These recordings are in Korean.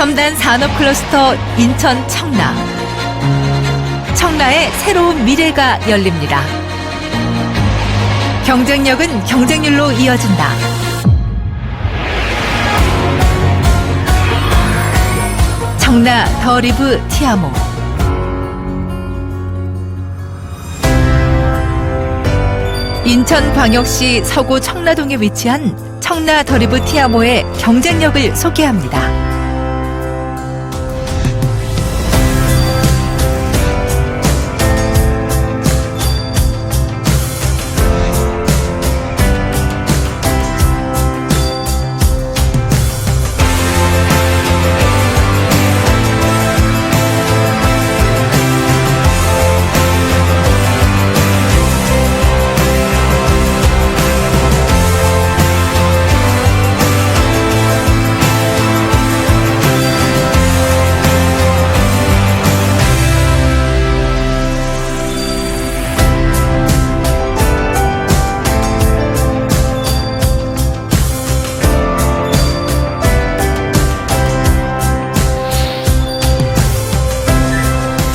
첨단 산업 클러스터 인천 청라. 청라의 새로운 미래가 열립니다. 경쟁력은 경쟁률로 이어진다. 청라 더 리브 티아모. 인천광역시 서구 청라동에 위치한 청라 더리브 티아모의 경쟁력을 소개합니다.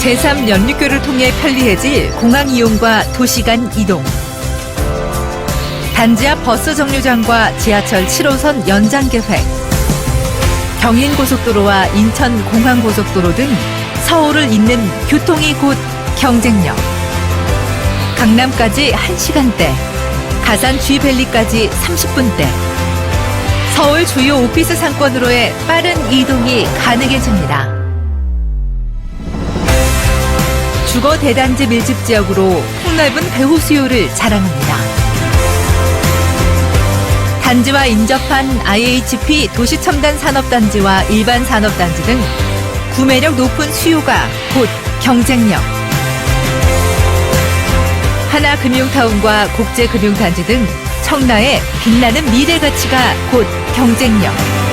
제3 연륙교를 통해 편리해질 공항 이용과 도시 간 이동. 단지 앞 버스 정류장과 지하철 7호선 연장 계획. 경인고속도로와 인천공항고속도로 등 서울을 잇는 교통이 곧 경쟁력. 강남까지 1시간대, 가산 G밸리까지 30분대. 서울 주요 오피스 상권으로의 빠른 이동이 가능해집니다. 주거 대단지 밀집 지역으로 폭넓은 배후 수요를 자랑합니다. 단지와 인접한 IHP 도시첨단 산업단지와 일반 산업단지 등 구매력 높은 수요가 곧 경쟁력. 하나금융타운과 국제금융단지 등 청라의 빛나는 미래 가치가 곧 경쟁력.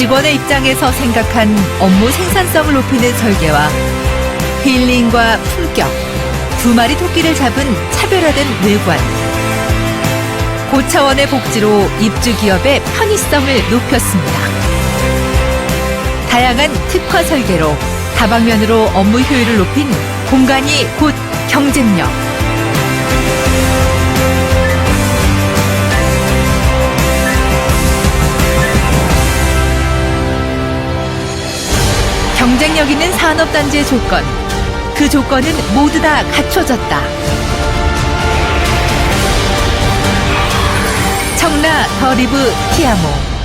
직원의 입장에서 생각한 업무 생산성을 높이는 설계와 힐링과 품격, 두 마리 토끼를 잡은 차별화된 외관, 고차원의 복지로 입주 기업의 편의성을 높였습니다. 다양한 특화 설계로 다방면으로 업무 효율을 높인 공간이 곧 경쟁력. 경쟁력 있는 산업단지의 조건. 그 조건은 모두 다 갖춰졌다. 청라 더 리브 티아모.